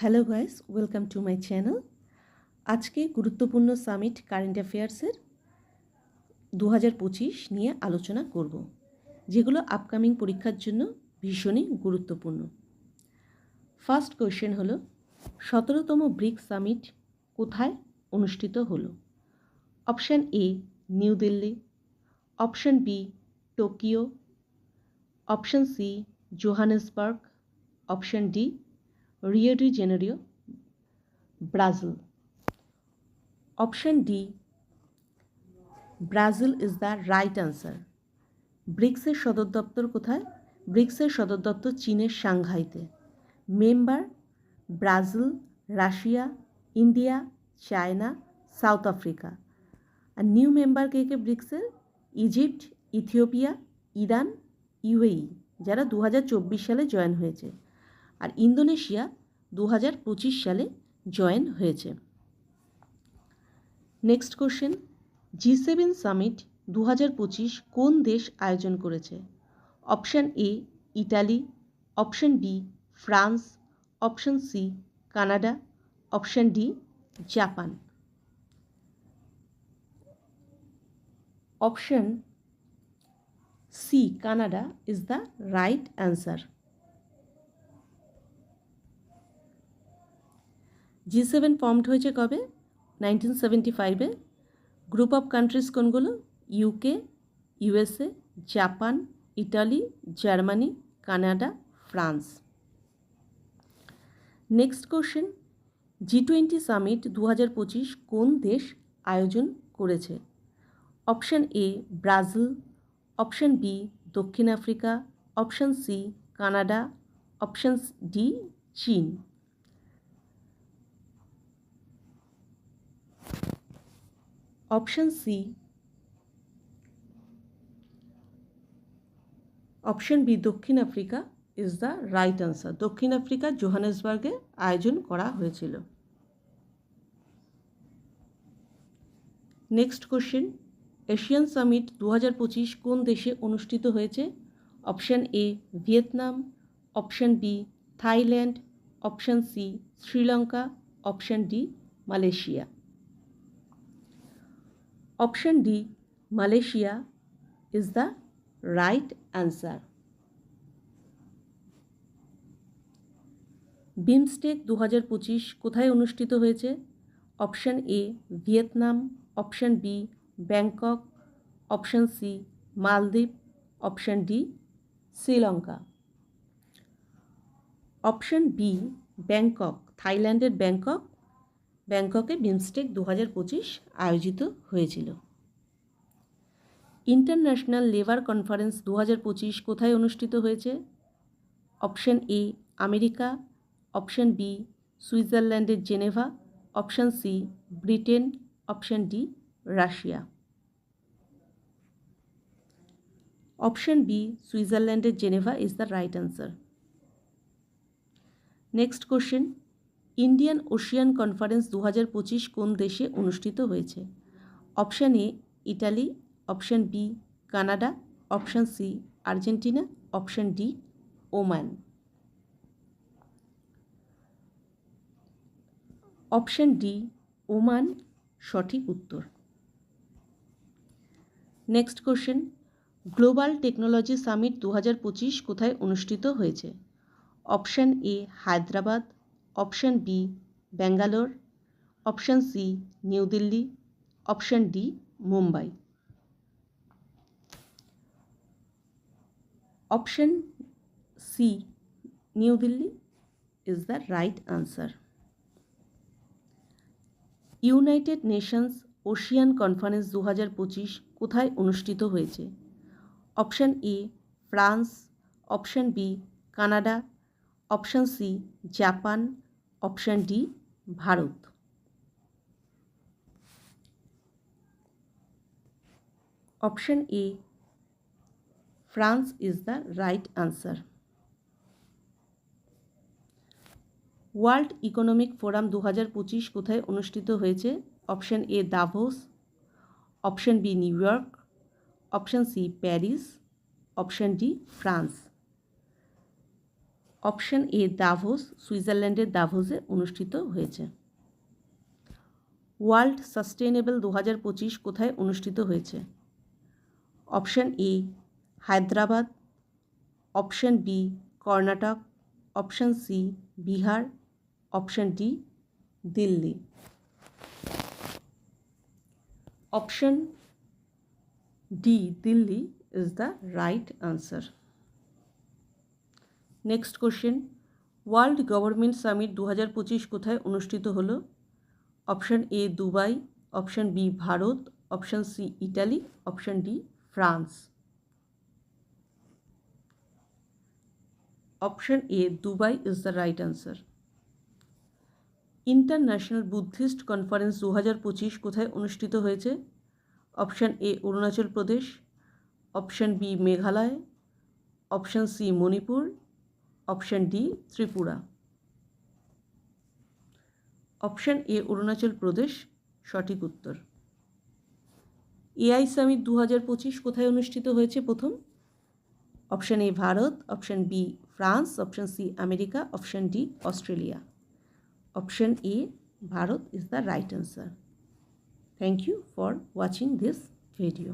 Hello guys welcome to my channel আজকে গুরুত্বপূর্ণ summit current অ্যাফেয়ার্সের দু হাজার পঁচিশ নিয়ে আলোচনা করব, যেগুলো আপকামিং পরীক্ষার জন্য ভীষণই গুরুত্বপূর্ণ। ফার্স্ট কোয়েশ্চেন হলো, সতেরোতম ব্রিক সামিট কোথায় অনুষ্ঠিত হলো? Option A New Delhi option B Tokyo option C Johannesburg option D Rio de Janeiro Brazil option D Brazil is the right answer ব্রিক্সের সদর দপ্তর কোথায়? ব্রিক্সের সদর দপ্তর চীনের সাংঘাইতে member Brazil Russia India China South Africa আর নিউ মেম্বার কে কে ব্রিক্সের ইজিপ্ট ইথিওপিয়া ইরান ইউএই যারা দু হাজার চব্বিশ সালে জয়েন হয়েছে। আর ইন্দোনেশিয়া দু হাজার পঁচিশ সালে জয়েন হয়েছে। Next question G seven summit দু হাজার পঁচিশ কোন দেশ আয়োজন করেছে? Option A Italy option B France option C Canada option D Japan option C Canada is the right answer G seven formed হয়েছে কবে? নাইনটিন সেভেন্টি ফাইভে গ্রুপ অফ কান্ট্রিজ কোনগুলো UK USA Japan Italy Germany Canada France next question G twenty summit দু হাজার পঁচিশ কোন দেশ আয়োজন করেছে? Option A Brazil option B দক্ষিণ Africa. Option C Canada option D চীন। Option C. অপশান বি, দক্ষিণ Africa is the right answer দক্ষিণ আফ্রিকার জোহানেসবার্গে আয়োজন করা হয়েছিল। নেক্সট কোশ্চেন এশিয়ান সামিট দু হাজার পঁচিশ কোন দেশে অনুষ্ঠিত হয়েছে? Option A Vietnam option B Thailand option C Sri Lanka option D Malaysia option D Malaysia is the right answer BIMSTEC দু হাজার পঁচিশ কোথায় অনুষ্ঠিত হয়েছে? Option A Vietnam option B Bangkok option C Maldives option D Sri Lanka option B Bangkok থাইল্যান্ডের Bangkok ব্যাংককে BIMSTEC দু হাজার পঁচিশ আয়োজিত হয়েছিল। ইন্টারন্যাশনাল লেবার কনফারেন্স দু হাজার পঁচিশ কোথায় অনুষ্ঠিত হয়েছে? Option A, America. Option B, সুইজারল্যান্ডের Geneva. Option C, Britain. Option D, Russia. Option B, সুইজারল্যান্ডের Geneva is the right answer. Next question. Indian Ocean Conference দু হাজার পঁচিশ কোন দেশে অনুষ্ঠিত হয়েছে? Option A, Italy, option B, Canada, option C, Argentina, option D, Oman. Option D, Oman, সঠিক উত্তর। Next question, global technology summit দু হাজার পঁচিশ কোথায় অনুষ্ঠিত হয়েছে? Option A, Hyderabad option B, Bangalore, option C, New Delhi, option D, Mumbai. Option C, New Delhi is the right answer United Nations Ocean Conference দু হাজার পঁচিশ কোথায় অনুষ্ঠিত হয়েছে? Option A, France, option B, Canada, option C, Japan option D, Bharat. Option A, France is the right answer. World Economic Forum দু হাজার পঁচিশ কোথায় অনুষ্ঠিত হয়েছে? Option A, Davos. Option B, New York. Option C, Paris. Option D, France. Option A Davos, সুইজারল্যান্ডের দাভোসে অনুষ্ঠিত হয়েছে। ওয়ার্ল্ড সাস্টেনেবল দু হাজার পঁচিশ কোথায় অনুষ্ঠিত হয়েছে? Option A Hyderabad, option B Karnataka, option C Bihar, option D Delhi. Option D Delhi is the right answer. Next question World Government Summit দু হাজার পঁচিশ কোথায় অনুষ্ঠিত হলো? Option A Dubai option B Bharat option C Italy option D France option A Dubai is the right answer International Buddhist Conference দু হাজার পঁচিশ কোথায় অনুষ্ঠিত হয়েছে? Option A Arunachal Pradesh option B Meghalaya option C Manipur option D, Tripura. Option A, Arunachal Pradesh, সঠিক উত্তর। AI summit দু হাজার পঁচিশ কোথায় অনুষ্ঠিত হয়েছে প্রথম? Option A, Bharat, option B, France, option C, America, option D, Australia. Option A, Bharat is the right answer thank you for watching this video